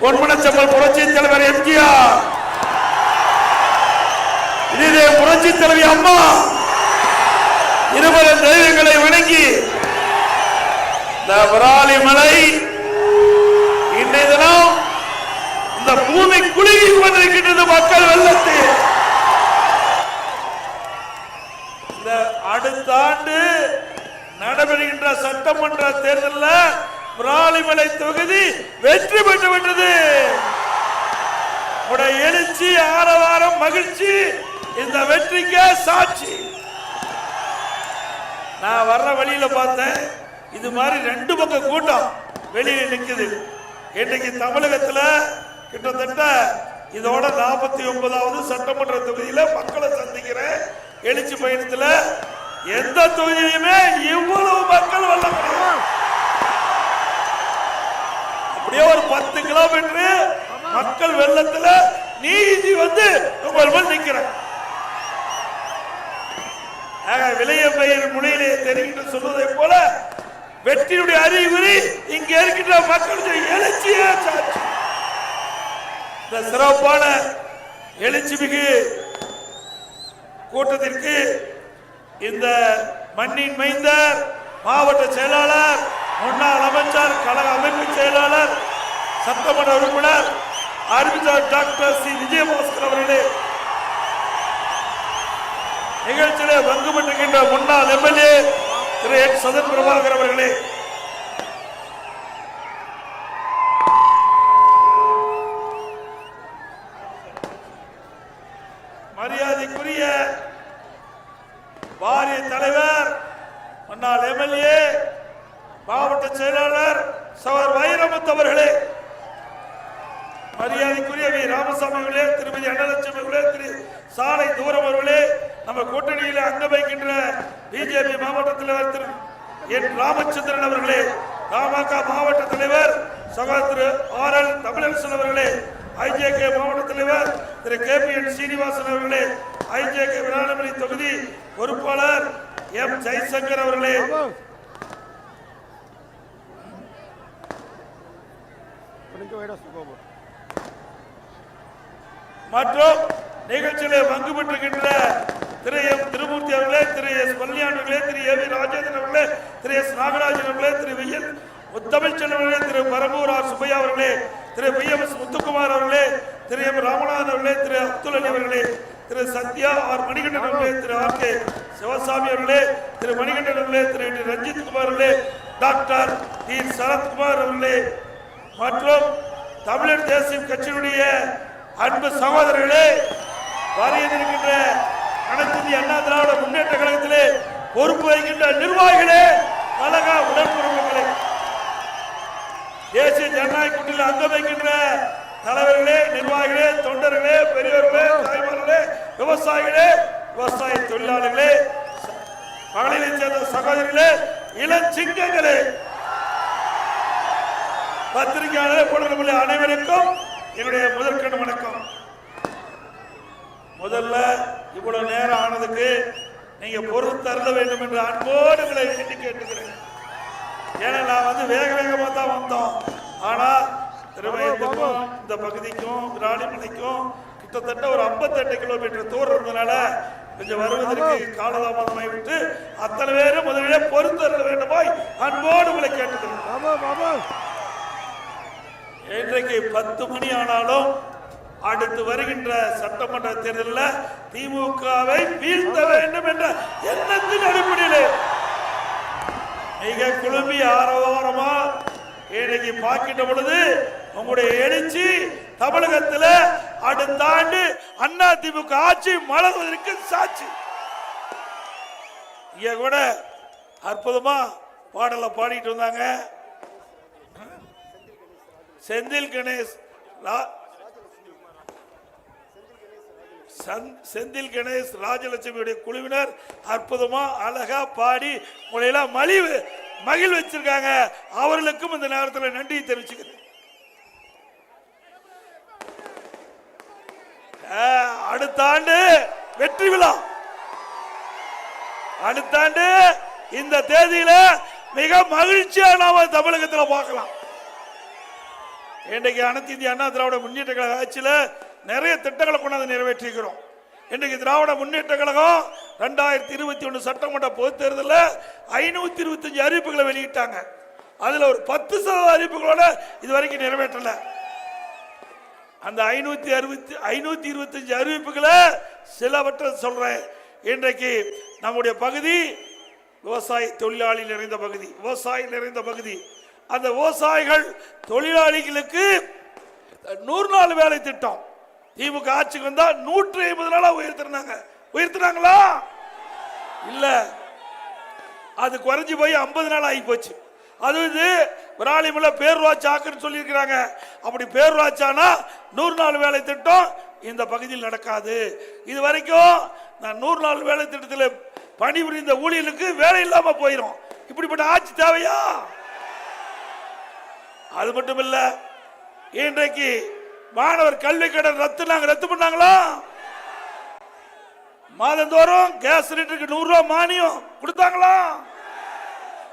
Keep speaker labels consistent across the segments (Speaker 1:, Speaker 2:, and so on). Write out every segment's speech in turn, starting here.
Speaker 1: பொன்மனச்சம்பல் புரட்சி தலைவர் எம்ஜிஆர். இதே புரட்சி தலைவி அம்மா. இருவரும் தெய்வங்களை வணங்கி இந்த விராலி மலை இன்றைய தினம் இந்த பூமி குலுங்கி கொண்டிருக்கின்றது மக்கள் வெள்ளத்தில் இந்த அடுத்த ஆண்டு நடைபெறுகின்ற சட்டமன்ற தேர்தலில் விராலிமலை தொகுதி வெற்றி பெற்று விட்டது. உடைய எழுச்சி ஆரவாரம் மகிழ்ச்சி இந்த வெற்றிக்கு சாட்சி. நான் வர்ற வழியில பார்த்தேன் இது மாதிரி ரெண்டு பக்கம் கூட்டம் வெளியே நிற்குது இன்னைக்கு தமிழகத்துல கிட்டத்தட்ட இதோட நாற்பத்தி ஒன்பதாவது சட்டமன்ற தொகுதியில மக்களை சந்திக்கிறேன் எழுச்சி பயணத்துல எந்த தொகுதியிலுமே இவ்வளவு மக்கள் வல்ல முடியும் அப்படியே ஒரு பத்து கிலோமீட்டர் மக்கள் வெள்ளத்துல நீதி வந்து உங்கள் முன் நிக்கிறேன் விளைய பயிர் மொழியிலே தெரிகின்ற சொல்வதை போல வெற்றியுடைய அறிகுறி இங்க இருக்கின்ற மக்களுடைய எழுச்சியே சாட்சி. இந்த சிறப்பான எழுச்சி மிகு கூட்டத்திற்கு இந்த மண்ணின் மைந்தர் மாவட்ட செயலாளர் முன்னாள் அமைச்சர் கழக அமைப்பு செயலாளர் சட்டமன்ற உறுப்பினர் அறிவித்தார் டாக்டர் சி. விஜயபாஸ்கர் அவர்களே. நிகழ்ச்சியிலே பங்கு பெற்றுகின்ற முன்னாள் எம்எல்ஏ திரு. என். சதன் பிரபாகர் அவர்களே மரியாதைக்குரிய வாரிய தலைவர் முன்னாள் எம்எல்ஏ மாவட்ட செயலாளர் சவர் வைரமுத்து அவர்களே மரியாதைக்குரிய வி ராமசாமி அவர்களே திருமதி அன்னலட்சுமி அவர்களே திரு சாலை தூரம் அவர்களே நம்ம கூட்டணியில் அங்க வைக்கின்ற பிஜேபி மாவட்ட தலைவர் திரு என் ராமச்சந்திரன் அவர்களே பாமக மாவட்ட தலைவர் திரு ஆர் எல் தமிழரசன் அவர்களே ஐஜேகே மாவட்ட தலைவர் Thiru K P N Srinivasan அவர்களே ஐஜேகே விராலமணி தொகுதி பொறுப்பாளர் எம் ஜெய்சங்கர் அவர்களே. மற்றும் நிகழ்ச்சியிலே பங்கு பெற்றுகின்ற திரு எம் திருமூர்த்தி அவர்களே திரு எஸ் பல்லியான் அவர்களே திரு ஏ வி ராஜேந்திரன் அவர்களே திரு எஸ் நாகராஜன் அவர்களே திரு வி முத்தமிழ் செல்வர்களே திரு பரமூர் ஆர் சுப்பையா அவர்களே Thiru P M S Muthukumar அவர்களே திரு எம் ராமநாதன் அவர்களே திரு அப்துல் அலி அவர்களே திரு சத்யா ஆர் மணிகண்டன் அவர்களே திரு ஆர் கே சிவசாமி அவர்களே திரு மணிகண்டன் அவர்களே திரு ரஞ்சித் குமார் அவர்களே டாக்டர் டி சரத்குமார் அவர்களே. மற்றும் தமிழர் தேசியம் கட்சியினுடைய அன்பு சகோதரர்களே வரையிருக்கின்ற அனைத்து அண்ணா திராவிட முன்னேற்ற கழகத்திலே பொறுப்பு வகிக்கின்ற நிர்வாகிகளே கழக உடன்பிறப்புகளே. தேசிய ஜனநாயக கூட்டத்தில் அங்கம் வைக்கின்ற தலைவர்களே நிர்வாகிகளே தொண்டர்களே பெரியவர்களே தாய்மார்களே விவசாயிகளே விவசாய தொழிலாளர்களே மகளிரை சேர்ந்த சகோதரிகளே இளஞ்சிங்கங்களே பத்திரிகையாளர் போடுகிற அனைவருக்கும் என்னுடைய முதற்கண் வணக்கம். முதல்ல இவ்வளவு நேரம் ஆனதுக்கு நீங்க பொருள் தருத வேண்டும் என்று அன்போடு உங்களை கேட்டுக்கிறேன். ஏன்னா நான் வந்து வேக வேகமா தான் வந்தோம். ஆனா திருவயத்துக்கும் இந்த பகுதிக்கும் விராலிமலைக்கும் கிட்டத்தட்ட ஒரு 58 கிலோமீட்டர் தூரம் இருந்தனால கொஞ்சம் வருவதற்கு காலதாமதமாய் விட்டு அத்தனை பேரும் முதலிலே பொறுத்தருள வேண்டுமாய் அன்போடு உங்களை கேட்டுக்கிறேன் இன்றைக்கு பத்து மணி ஆனாலும் அடுத்து வருகின்ற சட்டமன்ற தேர்தலில் திமுகவை வீழ்த்த வேண்டும் என்ற எண்ணத்தின் அடிப்படையில் நீங்க குழும்பி ஆரவாரமா இன்னைக்கு பாக்கிட்ட பொழுது உங்களுடைய எழுச்சி தமிழகத்துல அடுத்த ஆண்டு அண்ணா திமுக ஆட்சி மலர்வதற்கு சாட்சி. இங்க கூட அற்புதமா பாடலை பாடிட்டு வந்தாங்க. செந்தில் கணேஷ் செந்தில் கணேஷ் ராஜலட்சுமியுடைய குழுவினர் அற்புதமா அழகா பாடி உங்களையெல்லாம் மலிவு மகிழ் வச்சிருக்காங்க. அவர்களுக்கும் இந்த நேரத்தில் நன்றி தெரிவிச்சுக்கிறேன். ஆஹ், அடுத்த ஆண்டு வெற்றி விழா. அடுத்த ஆண்டு இந்த தேதியில மிக மகிழ்ச்சியா நாம தமிழகத்தில் பார்க்கலாம். இன்றைக்கு அனைத்து இந்திய அண்ணா திராவிட முன்னேற்ற கழக ஆட்சியில் நிறைய திட்டங்களை கொண்டாந்து நிறைவேற்றிக்கிறோம் இன்றைக்கு திராவிட முன்னேற்ற கழகம் ரெண்டாயிரத்தி இருபத்தி ஒன்று சட்டமன்ற பொதுத் தேர்தலில் ஐநூற்றி இருபத்தஞ்சு அறிவிப்புகளை வெளியிட்டாங்க. அதில் ஒரு பத்து சதவீத அறிவிப்புகளோட இது வரைக்கும் நிறைவேற்றல. அந்த ஐநூற்றி அறுபத்தி ஐநூற்றி இருபத்தஞ்சு அறிவிப்புகளை சிலவற்றை சொல்கிறேன் இன்றைக்கு நம்முடைய பகுதி விவசாய தொழிலாளி நிறைந்த பகுதி விவசாயி நிறைந்த பகுதி. அந்த விவசாயிகள் தொழிலாளிகளுக்கு நூறு நாள் வேலை திட்டம். திமுக ஆட்சிக்கு வந்தா நூற்றி ஐம்பது நாளா உயர்த்தினாங்க உயர்த்தினாங்களா? இல்ல. அது குறைஞ்சு போய் ஐம்பது நாள் ஆகி போச்சு. அது இது விராலிமலை பேரூராட்சி ஆக்குன்னு சொல்லியிருக்கிறாங்க. அப்படி பேரூராட்சானா நூறு நாள் வேலை திட்டம் இந்த பகுதியில் நடக்காது. இது வரைக்கும் நான் நூறு நாள் வேலை திட்டத்தில் பணிபுரிந்த ஊழியர்களுக்கு வேலை இல்லாம போயிடும் இப்படிப்பட்ட ஆட்சி தேவையா? அது மட்டும் இல்லை இன்றைக்கு மாணவர் கல்வி கடன் ரத்து நாங்க ரத்து பண்ணாங்களா? மாதந்தோறும் கேஸ் சிலிண்டருக்கு நூறு ரூபா மானியம் கொடுத்தாங்களா?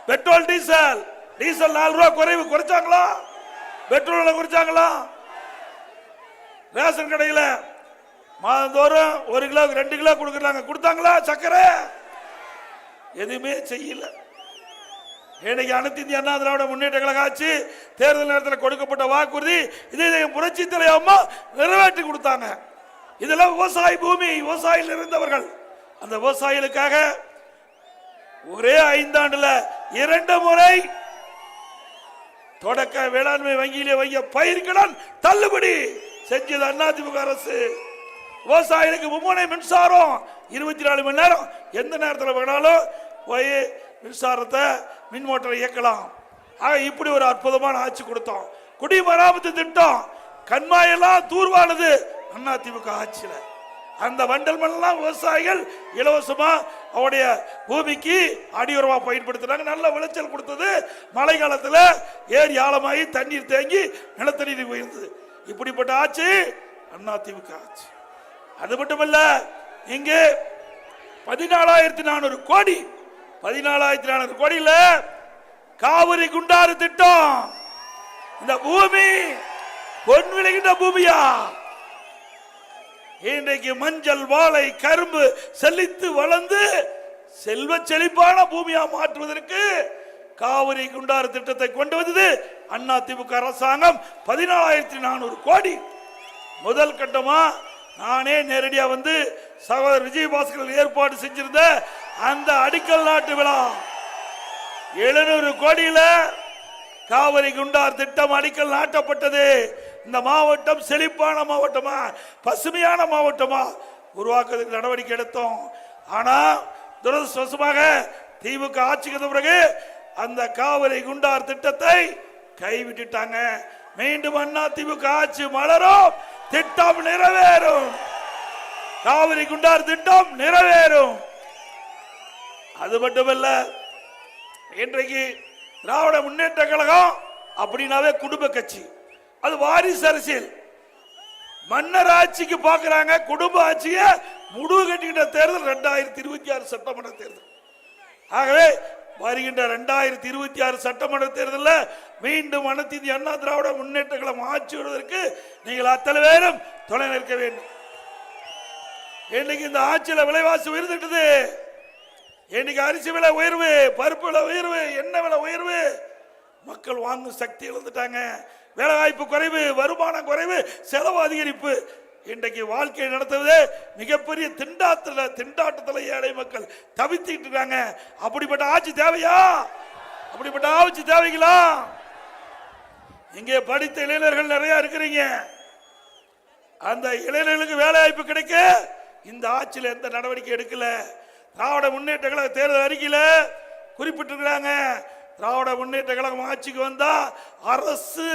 Speaker 1: Petrol diesel. டீசல் நாலு ரூபா குறைவு குறைச்சாங்களா? பெட்ரோல் குறைச்சாங்களா? ரேஷன் கடையில் மாதந்தோறும் ஒரு கிலோ ரெண்டு கிலோ கொடுக்குறாங்க. கொடுத்தாங்களா? சக்கரை எதுவுமே செய்யலை. இன்னைக்கு அனைத்து இந்திய அண்ணா திராவிட முன்னேற்ற கழக ஆட்சி தேர்தல் நேரத்தில் கொடுக்கப்பட்ட வாக்குறுதி இதை புரட்சி தலையம்மா நிறைவேற்றி கொடுத்தாங்க. இதெல்லாம் விவசாய பூமி விவசாயிகள் இருந்தவர்கள். அந்த விவசாயிகளுக்காக ஒரே ஐந்தாண்டுல இரண்டு முறை தொடக்க வேளாண்மை வங்கியிலே வைய பயிர்கடன் தள்ளுபடி செஞ்சது அதிமுக அரசு. விவசாயிகளுக்கு மும்முனை மின்சாரம் இருபத்தி நாலு மணி நேரம் எந்த நேரத்தில் வேணாலும் போய் மின்சாரத்தை மின் மோட்டரை இயக்கலாம். ஆக இப்படி ஒரு அற்புதமான ஆட்சி கொடுத்தோம். குடிமராமத்து திட்டம் கண்மாயெல்லாம் தூர்வானது. அதிமுக ஆட்சியில். அந்த வண்டல் மண்ணெல்லாம் விவசாயிகள் இலவசமா அவருடைய பூமிக்கு அடியுரமா பயன்படுத்துறாங்க. நல்ல விளைச்சல் கொடுத்தது. மழை காலத்துல ஏரி ஆழமாகி தண்ணீர் தேங்கி நிலத்தடி உயர்ந்தது. இப்படிப்பட்ட ஆட்சி அதிமுக ஆட்சி. அது மட்டுமல்ல இங்கே பதினாலாயிரத்தி நானூறு கோடி பதினாலாயிரத்தி நானூறு கோடியில காவிரி குண்டாறு திட்டம். இந்த பூமி பொன் விளைகின்ற பூமியா? இன்றைக்கு மஞ்சள் வாழை கரும்பு செழித்து வளர்ந்து செல்வ செழிப்பான பூமியா மாற்றுவதற்கு காவிரி குண்டாறு திட்டத்தை கொண்டு வந்தது அண்ணா திமுக அரசாங்கம். பதினாலாயிரத்தி நானூறு கோடி. முதல் கட்டமா நானே நேரடியாக வந்து சகோதரர் விஜயபாஸ்கர் ஏற்பாடு செஞ்சிருந்த அந்த அடிக்கல் நாட்டு விழா. எழுநூறு கோடியில காவிரி குண்டார் திட்டம் அடிக்கல் நாட்டப்பட்டது. இந்த மாவட்டம் செழிப்பான மாவட்டமா பசுமையான மாவட்டமா உருவாக்குறதுக்கு நடவடிக்கை எடுத்தோம். ஆனா துரதிருஷ்டவசமாக திமுக ஆட்சிக்கு பிறகு அந்த காவிரி குண்டார் திட்டத்தை கைவிட்டுட்டாங்க. மீண்டும் அண்ணா திமுக ஆட்சி மலரும் திட்டம் நிறைவேறும். காவிரி குண்டார் திட்டம் நிறைவேறும். அது மட்டுமல்ல இன்றைக்கு திராவிட முன்னேற்ற கழகம் அப்படின்னாவே குடும்ப கட்சி. அது வாரிசு அரசியல். மன்னர் ஆட்சிக்கு பார்க்குறாங்க குடும்ப ஆட்சிய முடிவு கட்டுகின்ற தேர்தல் ரெண்டாயிரத்தி இருபத்தி ஆறு சட்டமன்ற தேர்தல். ஆகவே வருகின்ற ரெண்டாயிரத்தி இருபத்தி ஆறு சட்டமன்ற தேர்தலில் மீண்டும் அனைத்து அண்ணா திராவிட முன்னேற்ற கழகம் ஆட்சி வருவதற்கு நீங்கள் அத்தனை பேரும் துணை நிற்க வேண்டும். இன்னைக்கு இந்த ஆட்சியில விலைவாசி உயர்ந்துட்டது. இன்னைக்கு அரிசி விலை உயர்வு பருப்பு விலை உயர்வு எண்ணெய் விலை உயர்வு. மக்கள் வாங்கும் சக்தி இழந்துட்டாங்க. வேலை வாய்ப்பு குறைவு வருமானம் குறைவு செலவு அதிகரிப்பு. இன்றைக்கு வாழ்க்கையை நடத்துவது மிகப்பெரிய திண்டாட்டத்துல திண்டாட்டத்தில் ஏழை மக்கள் தவித்துட்டு இருக்காங்க. அப்படிப்பட்ட ஆட்சி தேவையா? அப்படிப்பட்ட ஆட்சி தேவைங்களா? இங்கே படித்த இளைஞர்கள் நிறைய இருக்கிறீங்க. அந்த இளைஞர்களுக்கு வேலை வாய்ப்பு கிடைக்க இந்த ஆட்சியில் எந்த நடவடிக்கை எடுக்கல? திராவிட முன்னேற்ற கழக தேர்தல் அறிக்கையில் குறிப்பிட்டிருக்கிறாங்க. திராவிட முன்னேற்ற கழகம் ஆட்சிக்கு வந்தா அரசு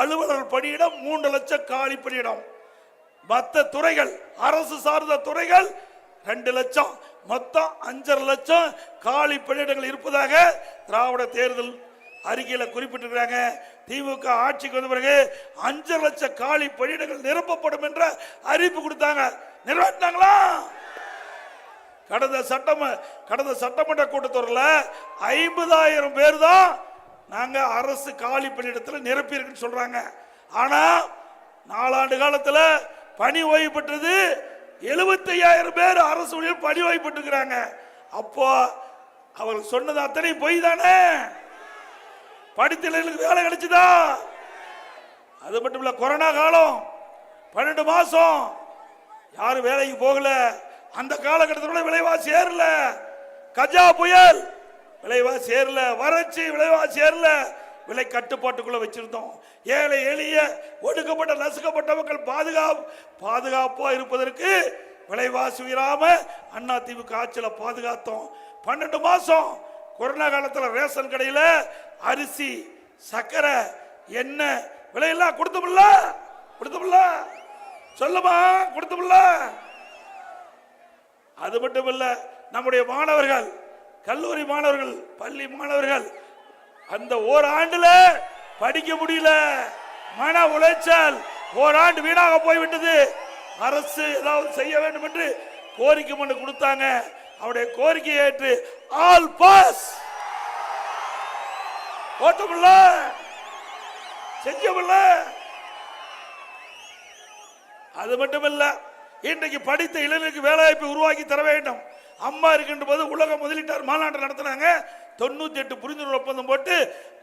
Speaker 1: அலுவலர் பணியிடம் மூன்று லட்சம் காலி பணியிடம். மற்ற துறைகள் அரசு சார்ந்த துறைகள் ரெண்டு லட்சம். மொத்தம் அஞ்சரை லட்சம் காலி பணியிடங்கள் இருப்பதாக திராவிட தேர்தல் அறிக்கையில் குறிப்பிட்டிருக்கிறாங்க. திமுக ஆட்சிக்கு வந்த பிறகு அஞ்சரை லட்சம் காலி பணியிடங்கள் நிரப்பப்படும் என்ற அறிவிப்பு கொடுத்தாங்க. நிறைவேற்றினாங்களா கடந்த சட்டம கடந்த சட்டமன்ற கூட்டத்தொடரில் ஐம்பதாயிரம் பேர் தான் நாங்கள் அரசு காலி பணியிடத்தில் நிரப்பியிருக்குன்னு சொல்கிறாங்க ஆனால் நாலாண்டு காலத்தில் பணி ஓய்வு பெற்றது எழுபத்தையாயிரம் பேர் அரசு ஊழியர் பணி ஓய்வு பெற்றுக்கிறாங்க. அப்போ அவர்கள் சொன்னது அத்தனை பொய் தானே? படித்தவர்களுக்கு வேலை கிடைச்சுதா? அது மட்டும் இல்லை கொரோனா காலம் பன்னெண்டு மாதம் யாரும் வேலைக்கு போகலை. அந்த காலகட்டத்தில் விலைவாசி ஏறல. கஜா புயல். விலைவாசி ஏறல. வறட்சி விலைவாசி ஏறல. விலை கட்டுப்பாட்டுக்குள்ள வச்சிருந்தோம். ஏழை எளிய ஒடுக்கப்பட்ட நசுக்கப்பட்ட மக்கள் பாதுகாப்பு பாதுகாப்பா இருப்பதற்கு விலைவாசி உயராம அண்ணா திமுக ஆட்சியில பாதுகாத்தோம். பன்னெண்டு மாசம் கொரோனா காலத்துல ரேஷன் கடையில அரிசி சக்கரை எண்ணெய் விலையெல்லாம் கொடுத்தமில்ல கொடுத்தமில்ல சொல்லுமா? கொடுத்தமில்ல அது மட்டும் நம்முடைய மாணவர்கள் கல்லூரி மாணவர்கள் பள்ளி மாணவர்கள் அந்த ஓராண்டுல படிக்க முடியல. மன உளைச்சல் ஓராண்டு வீணாக போய்விட்டது. அரசு ஏதாவது செய்ய வேண்டும் என்று கோரிக்கை மனு கொடுத்தாங்க. அவருடைய கோரிக்கையை ஏற்று ஆல் பாஸ். ஓட்டமில்ல செஞ்சமில்ல அது மட்டுமில்லை இன்றைக்கு படித்த இளைஞருக்கு வேலைவாய்ப்பை உருவாக்கி தர வேண்டும். அம்மா இருக்கின்ற போது உலக முதலீட்டார் மாநாட்டை நடத்தினாங்க. தொண்ணூத்தி எட்டு புரிந்துணர்வு ஒப்பந்தம் போட்டு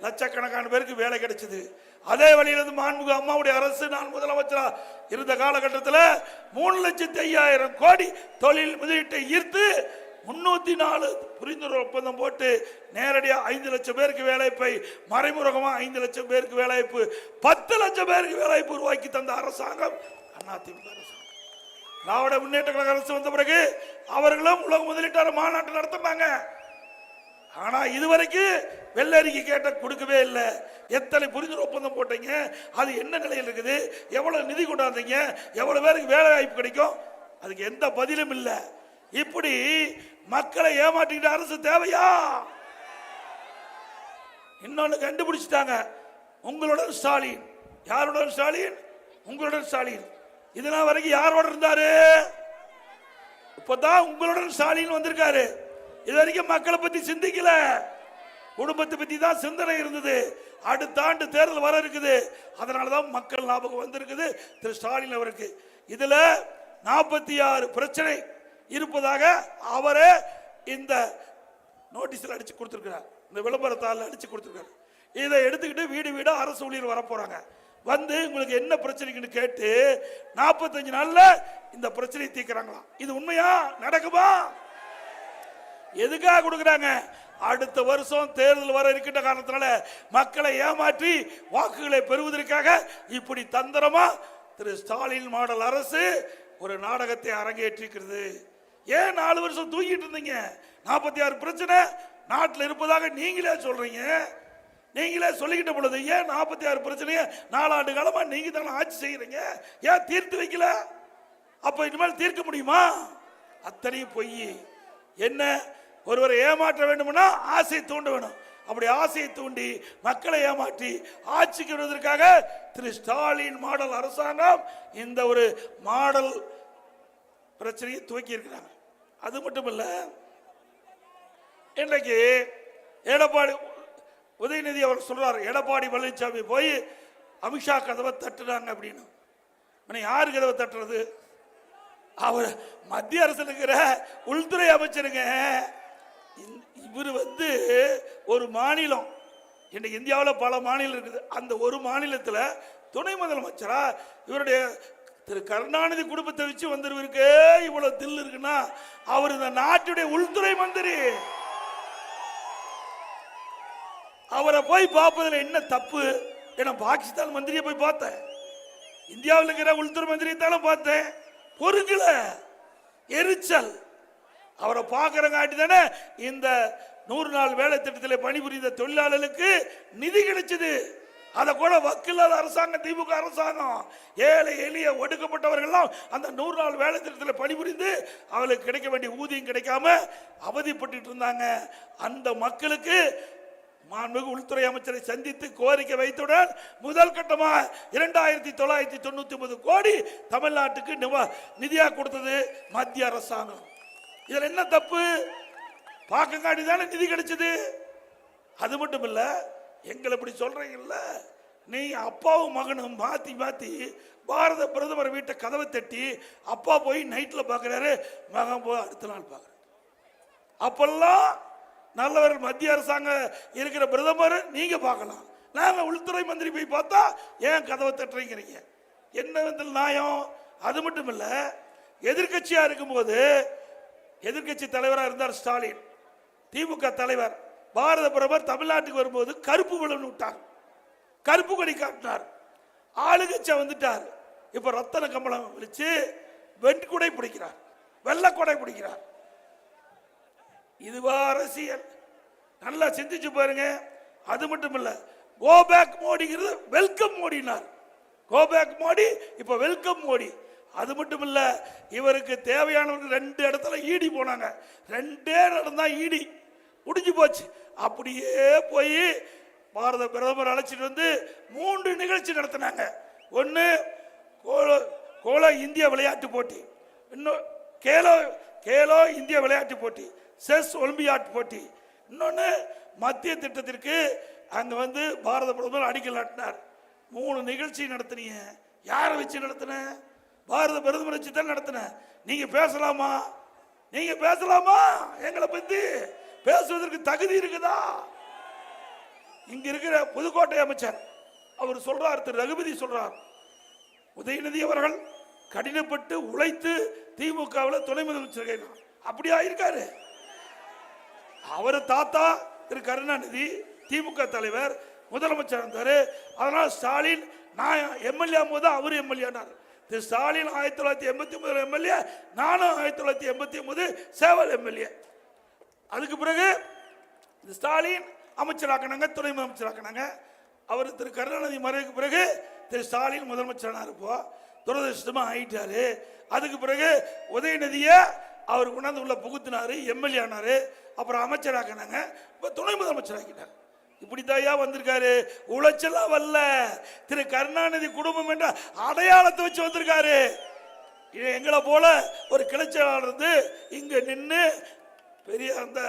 Speaker 1: லட்சக்கணக்கான பேருக்கு வேலை கிடைச்சது. அதே வழியிலிருந்து மாண்புகு அம்மாவுடைய அரசு நான் முதலமைச்சரா இருந்த காலகட்டத்தில் மூணு லட்சத்தி ஐயாயிரம் கோடி தொழில் முதலீட்டை ஈர்த்து முன்னூத்தி நாலு புரிந்துணர்வு ஒப்பந்தம் போட்டு நேரடியாக ஐந்து லட்சம் பேருக்கு வேலைப்பை மறைமுகமாக ஐந்து லட்சம் பேருக்கு வேலைவாய்ப்பு பத்து லட்சம் பேருக்கு வேலைவாய்ப்பு உருவாக்கி தந்த அரசாங்கம் அதிமுக அரசாங்கம் திராவிட முன்னேற்ற கழக அரசு வந்த பிறகு அவர்களும் உலக முதலீட்டாளர் மாநாட்டு நடத்தினாங்க. ஆனா இதுவரைக்கும் வெள்ள அறிக்கை கேட்ட கொடுக்கவே இல்லை. எத்தனை புரிஞ்சு ஒப்பந்தம் போட்டீங்க? அது என்ன நிலையில் இருக்குது? எவ்வளவு நிதி கொண்டாந்தீங்க? எவ்வளவு பேருக்கு வேலை வாய்ப்பு கிடைக்கும்? அதுக்கு எந்த பதிலும் இல்லை. இப்படி மக்களை ஏமாற்றிக்கிட்ட அரசு தேவையா? இன்னொன்று கண்டுபிடிச்சிட்டாங்க. உங்களுடன் ஸ்டாலின். யாருடன் ஸ்டாலின்? உங்களுடன் ஸ்டாலின். இதனால் வரைக்கும் யாரோட இருந்தாரு? இப்பதான் உங்களுடன் ஸ்டாலின் வந்திருக்காரு. இது வரைக்கும் மக்களை பத்தி சிந்திக்கல. குடும்பத்தை பத்தி தான் சிந்தனை இருந்தது. அடுத்த ஆண்டு தேர்தல் வர இருக்குது. அதனாலதான் மக்கள் ஞாபகம் வந்திருக்குது திரு ஸ்டாலின் அவருக்கு. இதுல நாற்பத்தி ஆறு பிரச்சனை இருப்பதாக அவரே இந்த நோட்டீஸில் அடிச்சு கொடுத்துருக்கிறார். இந்த விளம்பரத்தால் அடிச்சு கொடுத்துருக்காரு. இதை எடுத்துக்கிட்டு வீடு வீடாக அரசு ஊழியர் வரப்போகிறாங்க வந்து உங்களுக்கு என்ன பிரச்சனைக்குன்னு கேட்டு நாற்பத்தஞ்சு நாள்ல இந்த பிரச்சனையை தீர்க்கிறாங்களாம் இது உண்மையா? நடக்குமா? எதுக்காக கொடுக்குறாங்க? அடுத்த வருஷம் தேர்தல் வர இருக்கின்ற காரணத்தினால மக்களை ஏமாற்றி வாக்குகளை பெறுவதற்காக இப்படி தந்திரமா திரு ஸ்டாலின் மாடல் அரசு ஒரு நாடகத்தை அரங்கேற்றிருக்கிறது. ஏன் நாலு வருஷம் தூங்கிட்டு இருந்தீங்க? நாற்பத்தி ஆறு பிரச்சனை. நாட்டில் இருப்பதாக நீங்களே சொல்றீங்க. நீங்களே சொல்லிக்கிட்ட பொழுது ஏன் நாற்பத்தி ஆறு பிரச்சனையை நாலாண்டு காலமாக நீங்கள் தானே ஆட்சி செய்கிறீங்க ஏன் தீர்த்து வைக்கல? அப்போ இனிமேல் தீர்க்க முடியுமா? அத்தனையும் பொய். என்ன? ஒருவரை ஏமாற்ற வேண்டும்னா ஆசை தூண்ட வேணும். அப்படி ஆசையை தூண்டி மக்களை ஏமாற்றி ஆட்சிக்கு வருவதற்காக திரு ஸ்டாலின் மாடல் அரசாங்கம் இந்த ஒரு மாடல் பிரச்சனையை துவக்கி இருக்கிறாங்க. அது மட்டும் இல்லை இன்றைக்கு எடப்பாடி உதயநிதி அவர் சொல்றார் எடப்பாடி பழனிசாமி போய் அமித்ஷா கதவை தட்டுறாங்க அப்படின்னு. ஆனா யாரு கதவை தட்டுறது? அவர் மத்திய அரசு இருக்கிற உள்துறை அமைச்சருங்க. இவர் வந்து ஒரு மாநிலம். இன்னைக்கு இந்தியாவில் பல மாநிலம் இருக்குது. அந்த ஒரு மாநிலத்தில் துணை முதலமைச்சரா இவருடைய திரு கருணாநிதி குடும்பத்தை வச்சு வந்திருவருக்கு இவ்வளவு தில் இருக்குன்னா அவர் இந்த நாட்டுடைய உள்துறை மந்திரி. அவரை போய் பார்ப்பதில் என்ன தப்பு? ஏன்னா பாகிஸ்தான் மந்திரியை போய் பார்த்தேன். இந்தியாவில் இருக்கிற உள்துறை மந்திரியை தானே பார்த்தேன். பொறுக்கல. எரிச்சல். அவரை பார்க்குறங்காட்டி தானே இந்த நூறு நாள் வேலை திட்டத்தில் பணிபுரிந்த தொழிலாளர்களுக்கு நிதி கிடைச்சது. அதை கூட வக்கில்லாத அரசாங்கம் திமுக அரசாங்கம். ஏழை எளிய ஒடுக்கப்பட்டவர்கள்லாம் அந்த நூறு நாள் வேலை திட்டத்தில் பணிபுரிந்து அவளுக்கு கிடைக்க வேண்டிய ஊதியம் கிடைக்காம அவதிப்பட்டு இருந்தாங்க. அந்த மக்களுக்கு மாண்புமிகு உள்துறை அமைச்சரை சந்தித்து கோரிக்கை வைத்துடன் முதல் கட்டமாக இரண்டாயிரத்தி தொள்ளாயிரத்தி தொண்ணூற்றி ஒன்பது கோடி தமிழ்நாட்டுக்கு நிவா நிதியாக கொடுத்தது மத்திய அரசாங்கம். இதில் என்ன தப்பு? பாக்கங்காடி தானே நிதி கிடைச்சது. அது மட்டும் இல்லை எங்களை இப்படி சொல்கிறீங்கல்ல நீ அப்பாவும் மகனும் மாற்றி மாற்றி பாரத பிரதமர் வீட்டை கதவை தட்டி அப்பா போய் நைட்டில் பார்க்குறாரு மகன் போய் அடுத்த நாள் பார்க்குறாரு அப்பெல்லாம் நல்லவர் மத்திய அரசாங்கம் இருக்கிற பிரதமர் நீங்க பார்க்கலாம். நாங்க உள்துறை மந்திரி போய் பார்த்தா ஏன் கதவை தட்டுறீங்கிறீங்க? என்ன வந்து நியாயம்? அது மட்டும் இல்ல எதிர்க்கட்சியா இருக்கும்போது எதிர்க்கட்சி தலைவராக இருந்தார் ஸ்டாலின். திமுக தலைவர் பாரத பிரதமர் தமிழ்நாட்டுக்கு வரும்போது கருப்பு விழுன்னு விட்டார். கருப்பு கொடி காட்டினார். ஆளுங்கட்சியா வந்துட்டார். இப்ப ரத்தன கம்பளம் விழிச்சு வெண்குடை பிடிக்கிறார். வெள்ளக்கொடை பிடிக்கிறார். இதுவா அரசியல். நல்லா சிந்திச்சு பாருங்க. அது மட்டும் இல்ல கோ பேக் மோடிங்கிறது வெல்கம் மோடினார். கோ பேக் மோடி இப்ப வெல்கம் மோடி. அது மட்டும் இல்ல இவருக்கு தேவையானவர்கள் ரெண்டு இடத்துல ஈடி போனாங்க. ரெண்டே இடம் தான் ஈடி. முடிஞ்சு போச்சு. அப்படியே போய் பாரத பிரதமர் அழைச்சிட்டு வந்து மூன்று நிகழ்ச்சி நடத்தினாங்க. ஒன்று கோலோ கோலோ இந்திய விளையாட்டு போட்டி. இன்னும் கேலோ கேலோ இந்திய விளையாட்டு போட்டி. செஸ் ஒலிம்பியாட் போட்டி. இன்னொன்று மத்திய திட்டத்திற்கு அங்கே வந்து பாரத பிரதமர் அடிக்கல் நாட்டினார். மூணு நிகழ்ச்சி நடத்தினீங்க. யாரை வச்சு நடத்தின? பாரத பிரதமர் வச்சு தான் நடத்தின. நீங்க பேசலாமா? நீங்க பேசலாமா? எங்களை பத்தி பேசுவதற்கு தகுதி இருக்குதா? இங்க இருக்கிற புதுக்கோட்டை அமைச்சர் அவர் சொல்றார் திரு. ரகுபதி சொல்றார். உதயநிதி அவர்கள் கடினப்பட்டு உழைத்து திமுகவில் துணை முதலமைச்சர் அப்படியா இருக்காரு? அவர் தாத்தா திரு கருணாநிதி திமுக தலைவர் முதலமைச்சர் இருந்தார். அதனால் ஸ்டாலின் நான் எம்எல்ஏ போது அவர் எம்எல்ஏனார் திரு ஸ்டாலின் ஆயிரத்தி தொள்ளாயிரத்தி எண்பத்தி ஒன்பதில் எம்எல்ஏ நானும் ஆயிரத்தி தொள்ளாயிரத்தி எண்பத்தி ஒன்பது சேவல் எம்எல்ஏ. அதுக்கு பிறகு ஸ்டாலின் அமைச்சராக்கினாங்க துணை முதலமைச்சராக்கினாங்க அவர் திரு கருணாநிதி மறைவுக்கு பிறகு திரு ஸ்டாலின் முதலமைச்சரானார் இப்போ. துரதிருஷ்டமாக ஆயிட்டாரு. அதுக்கு பிறகு உதயநிதியை அவர் கொண்டாந்து உள்ள புகுத்தினார் எம்எல்ஏ ஆனார். அப்புறம் அமைச்சராக்கினாங்க. இப்போ துணை முதலமைச்சராக்கிட்டாங்க இப்படி தாயா வந்திருக்காரு? உழைச்சலா வரல. திரு கருணாநிதி குடும்பம் என்ற அடையாளத்தை வச்சு வந்திருக்காரு. எங்களை போல ஒரு கிளைச்சலாளர் இருந்து இங்க நின்று பெரிய அந்த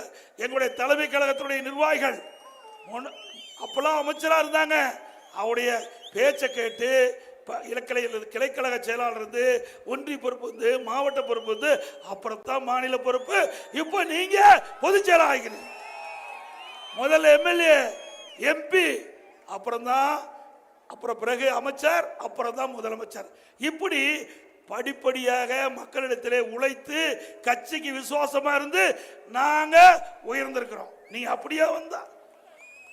Speaker 1: எங்களுடைய தலைமை கழகத்தினுடைய நிர்வாகிகள் அப்பெல்லாம் அமைச்சரா இருந்தாங்க. அவருடைய பேச்சை கேட்டு இலக்கலை கிளைக்கழக செயலாளர் இருந்து ஒன்றிய பொறுப்பு வந்து மாவட்ட பொறுப்பு வந்து அப்புறம் தான் மாநில பொறுப்பு. இப்போ நீங்க பொதுச் ஆகிக்கணும் முதல்ல எம்எல்ஏ எம்பி அப்புறம் தான் அப்புறம் பிறகு அமைச்சர் அப்புறம் தான் முதலமைச்சர். இப்படி படிப்படியாக மக்களிடத்திலே உழைத்து கட்சிக்கு விசுவாசமா இருந்து நாங்க உயர்ந்திருக்கிறோம். நீ அப்படியே வந்தா.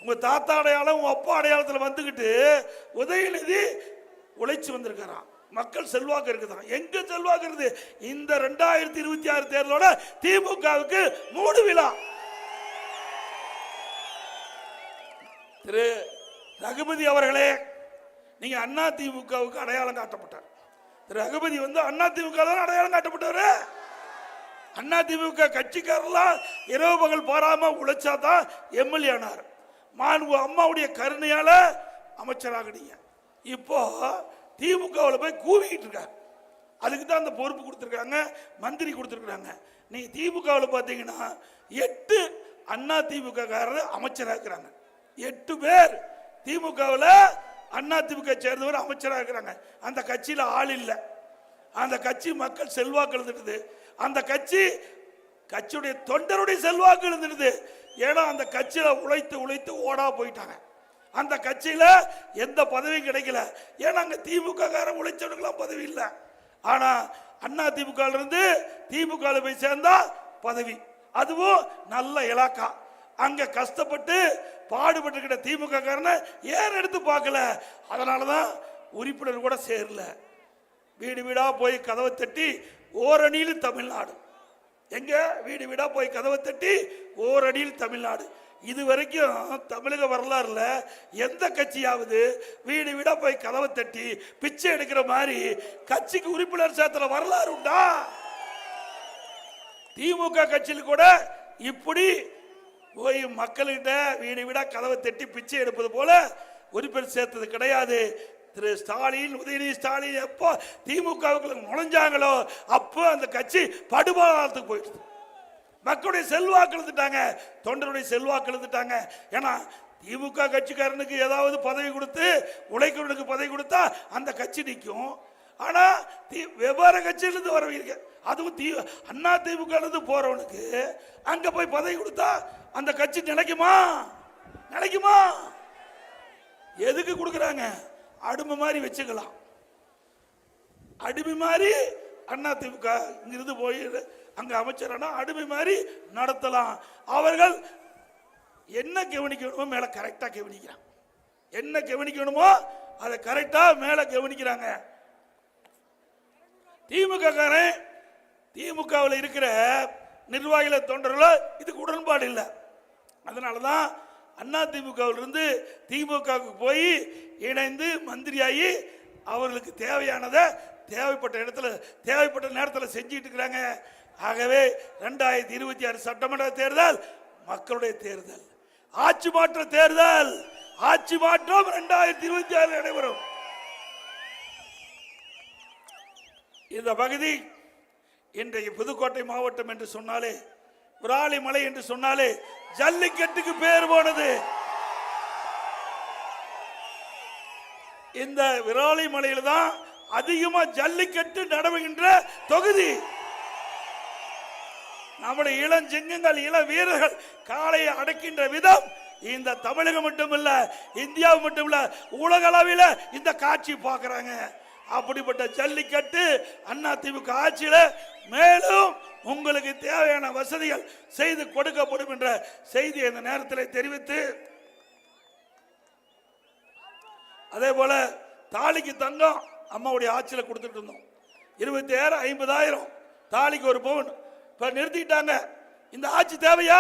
Speaker 1: உங்க தாத்தா அடையாளம் உங்க அப்பா அடையாளத்தில் வந்துக்கிட்டு உதயநிதி உழைச்சி வந்திருக்கிறான். மக்கள் செல்வாக்கு இருக்குதான். எங்க செல்வாக்கு இருக்குது? இந்த ரெண்டாயிரத்தி இருபத்தி ஆறு தேர்தலோட திமுகவுக்கு மூடு விழா. திரு ரகுபதி அவர்களே நீங்க அண்ணா திமுகவுக்கு அடையாளம் காட்டப்பட்டார். திரு ரகுபதி வந்து அண்ணா திமுக தான் அடையாளம் காட்டப்பட்டவர். அண்ணா திமுக கட்சிக்காரெல்லாம் இரவு பகல் பாராம உழைச்சாதான் எம்எல்ஏ ஆனார். மாண்பு அம்மாவுடைய கருணையால அமைச்சராகினீங்க. இப்போ திமுகவில் போய் கூவிக்கிட்டு இருக்காங்க. அதுக்கு தான் அந்த பொறுப்பு கொடுத்துருக்காங்க மந்திரி கொடுத்துருக்குறாங்க. நீ திமுகவில் பார்த்தீங்கன்னா எட்டு அண்ணா திமுகக்காரர் அமைச்சராக இருக்கிறாங்க. எட்டு பேர் திமுகவில் அண்ணா திமுக சேர்ந்தவர் அமைச்சராக இருக்கிறாங்க. அந்த கட்சியில் ஆள் இல்லை. அந்த கட்சி மக்கள் செல்வாக்கு எழுந்துடுது அந்த கட்சி கட்சியுடைய தொண்டருடைய செல்வாக்கு எழுந்துடுது ஏன்னா அந்த கட்சியில் உழைத்து உழைத்து ஓடா போயிட்டாங்க. அந்த கட்சியில் எந்த பதவியும் கிடைக்கல. ஏன்னா அங்கே திமுக காரன் உழைச்சவனுக்கெல்லாம் பதவி இல்லை. ஆனால் அண்ணா திமுக இருந்து திமுக போய் சேர்ந்தா பதவி. அதுவும் நல்ல இலாக்கா. அங்கே கஷ்டப்பட்டு பாடுபட்டு திமுக காரனை ஏன் எடுத்து பார்க்கல. அதனாலதான் உறுப்பினர் கூட சேரல. வீடு வீடாக போய் கதவை தட்டி ஓரணியில் தமிழ்நாடு. எங்கே? வீடு வீடாக போய் கதவை தட்டி ஓரணியில் தமிழ்நாடு. இது வரைக்கும் தமிழக வரலாறுல எந்த கட்சியாவது வீடு வீடா போய் கதவை தட்டி பிச்சை எடுக்கிற மாதிரி கட்சிக்கு உறுப்பினர் சேர்த்துல வரலாறு உண்டா? திமுக கட்சியில் கூட இப்படி போய் மக்கள்கிட்ட வீடு வீடா கதவை தட்டி பிச்சை எடுப்பது போல உறுப்பினர் சேர்த்தது கிடையாது. திரு ஸ்டாலின் உதயநிதி ஸ்டாலின் எப்போ திமுகவுக்குள்ள நுழைஞ்சாங்களோ அப்போ அந்த கட்சி படுபாலத்துக்கு போயிடுது மக்களுடைய செல்வாக்கு எழுந்துட்டாங்க தொண்டருடைய செல்வாக்கு எழுந்துட்டாங்க ஏன்னா திமுக கட்சிக்காரனுக்கு ஏதாவது பதவி கொடுத்து உழைக்கிறவனுக்கு பதவி கொடுத்தா அந்த கட்சி நிற்கும் ஆனால் தி- வெவ்வேறு கட்சியிலிருந்து வரவங்க அதுவும் தி அண்ணா திமுகலேருந்து போகிறவனுக்கு அங்கே போய் பதவி கொடுத்தா அந்த கட்சி நிலைக்குமா? நினைக்குமா எதுக்கு கொடுக்குறாங்க? அடிமை மாதிரி வச்சுக்கலாம். அடிமை மாதிரி அண்ணா திமுக இங்கிருந்து போய் அங்க அமைச்சரானா அடிமை மாதிரி நடத்தலாம். அவர்கள் என்ன கவனிக்கணுமோ மேல கரெக்டா கவனிக்கிறான் என்ன கவனிக்கணுமோ அதை கரெக்டா மேல கவனிக்கிறாங்க. திமுக காரன் திமுகவில் இருக்கிற நிர்வாகிகள தொண்டர்களோ இதுக்கு உடன்பாடு இல்லை. அதனால தான் அண்ணா திமுகவிலிருந்து திமுகவுக்கு போய் இணைந்து மந்திரியாகி அவர்களுக்கு தேவையானதை தேவைப்பட்ட இடத்துல தேவைப்பட்ட நேரத்தில் செஞ்சுட்டு இருக்கிறாங்க. ஆகவே ரெண்டாயிரத்தி இருபத்தி ஆறு சட்டமன்ற தேர்தல் மக்களுடைய தேர்தல். ஆட்சி மாற்ற தேர்தல். ஆட்சி மாற்றம் ரெண்டாயிரத்தி இருபத்தி ஆறு நடைபெறும். இந்த பகுதி இன்றைக்கு புதுக்கோட்டை மாவட்டம் என்று சொன்னாலே விராலிமலை என்று சொன்னாலே ஜல்லிக்கட்டுக்கு பேர் போனது. இந்த விராலிமலையில் தான் அதிகமாக ஜல்லிக்கட்டு நடவுகின்ற தொகுதி. நம்முடைய இளஞ்சிங்கங்கள் இள வீரர்கள் காளையை அடக்கின்ற விதம் இந்த தமிழகம் மட்டுமில்ல இந்தியா மட்டுமில்ல உலக அளவில் இந்த காட்சி பார்க்குறாங்க. அப்படிப்பட்ட ஜல்லிக்கட்டு அண்ணா திமுக ஆட்சியில் மேலும் உங்களுக்கு தேவையான வசதிகள் செய்து கொடுக்கப்படும் என்ற செய்தி இந்த நேரத்தில் தெரிவித்து அதே போல தாலிக்கு தங்கம் அம்மாவுடைய ஆட்சியில் கொடுத்துட்டு இருந்தோம். இருபத்தி ஏழு ஐம்பதாயிரம் தாலிக்கு ஒரு பவுன். இப்போ நிறுத்திட்டாங்க. இந்த ஆட்சி தேவையா?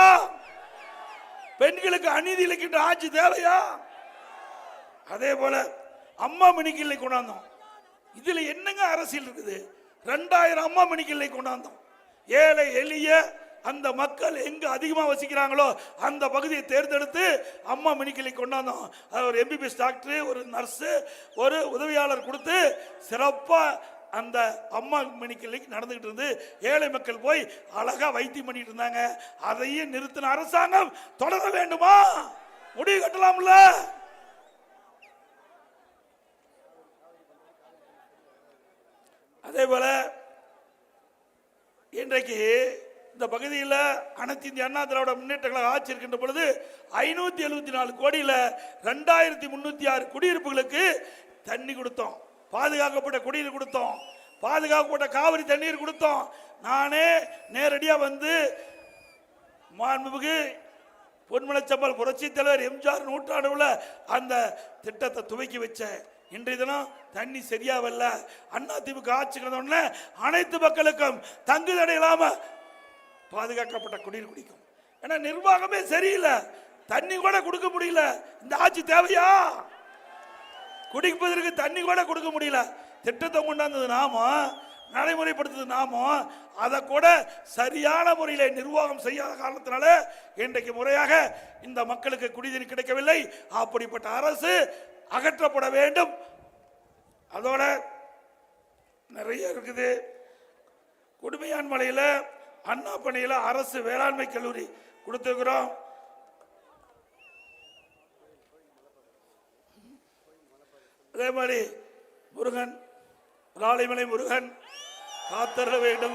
Speaker 1: பெண்களுக்கு அநீதி இழைக்கின்ற ஆட்சி தேவையா? அதே போல அம்மா மணிக்கில்லை கொண்டாந்தோம். இதுல என்னங்க அரசியல் இருக்குது? ரெண்டாயிரம் அம்மா மணிக்கில்லை கொண்டாந்தோம். ஏழை எளிய அந்த மக்கள் எங்க அதிகமா வசிக்கிறாங்களோ அந்த பகுதியை தேர்ந்தெடுத்து அம்மா மணிக்கிளை கொண்டாந்தோம். ஒரு எம்பிபிஎஸ் டாக்டர் ஒரு நர்ஸு ஒரு உதவியாளர் கொடுத்து சிறப்பா அந்த அம்மா மினிக்கிளைக்கு நடந்துகிட்டு இருந்து ஏழை மக்கள் போய் அழகா வைத்தியம் பண்ணிட்டு இருந்தாங்க. அதையும் நிறுத்தின அரசாங்கம் தொடர வேண்டுமா? முடிவு கட்டலாம்ல. அதே போல இன்றைக்கு இந்த பகுதியில் அனைத்து இந்திய அண்ணா திராவிட முன்னேற்ற கழக ஆட்சி இருக்கின்ற பொழுது ஐநூத்தி எழுபத்தி நாலு கோடியில் ரெண்டாயிரத்தி முன்னூத்தி ஆறு குடியிருப்புகளுக்கு தண்ணி கொடுத்தோம். பாதுகாக்கப்பட்ட குடிநீர் கொடுத்தோம். பாதுகாக்கப்பட்ட காவிரி தண்ணீர் கொடுத்தோம். நானே நேரடியாக வந்து மாண்புமிகு பொன்மலைச்சம்பல் புரட்சி தலைவர் எம்ஜிஆர் நூற்றாண்டுல அந்த திட்டத்தை துவக்கி வச்சேன். இன்றைய தினம் தண்ணி சரியா வரல அண்ணா திமுக ஆட்சிக்கு அனைத்து மக்களுக்கும் தங்கு தடை இல்லாம பாதுகாக்கப்பட்ட குடிநீர் குடிக்கும். ஏன்னா நிர்வாகமே சரியில்லை. தண்ணி கூட கொடுக்க முடியல. இந்த ஆட்சி தேவையா? குடிப்பதற்கு தண்ணி கூட கொடுக்க முடியல. திட்டத்தை கொண்டாந்தது நாமோ நடைமுறைப்படுத்தது நாமோ அதை கூட சரியான முறையில் நிர்வாகம் செய்யாத காரணத்தினால இன்றைக்கு முறையாக இந்த மக்களுக்கு குடிநீர் கிடைக்கவில்லை. அப்படிப்பட்ட அரசு அகற்றப்பட வேண்டும். அதோட நிறைய இருக்குது. குடுமையான் மலையில் அண்ணா பணியில் அரசு வேளாண்மை கல்லூரி கொடுத்துருக்குறோம். அதே மாதிரி முருகன் ராளைமலை முருகன் காத்தர வேண்டும்.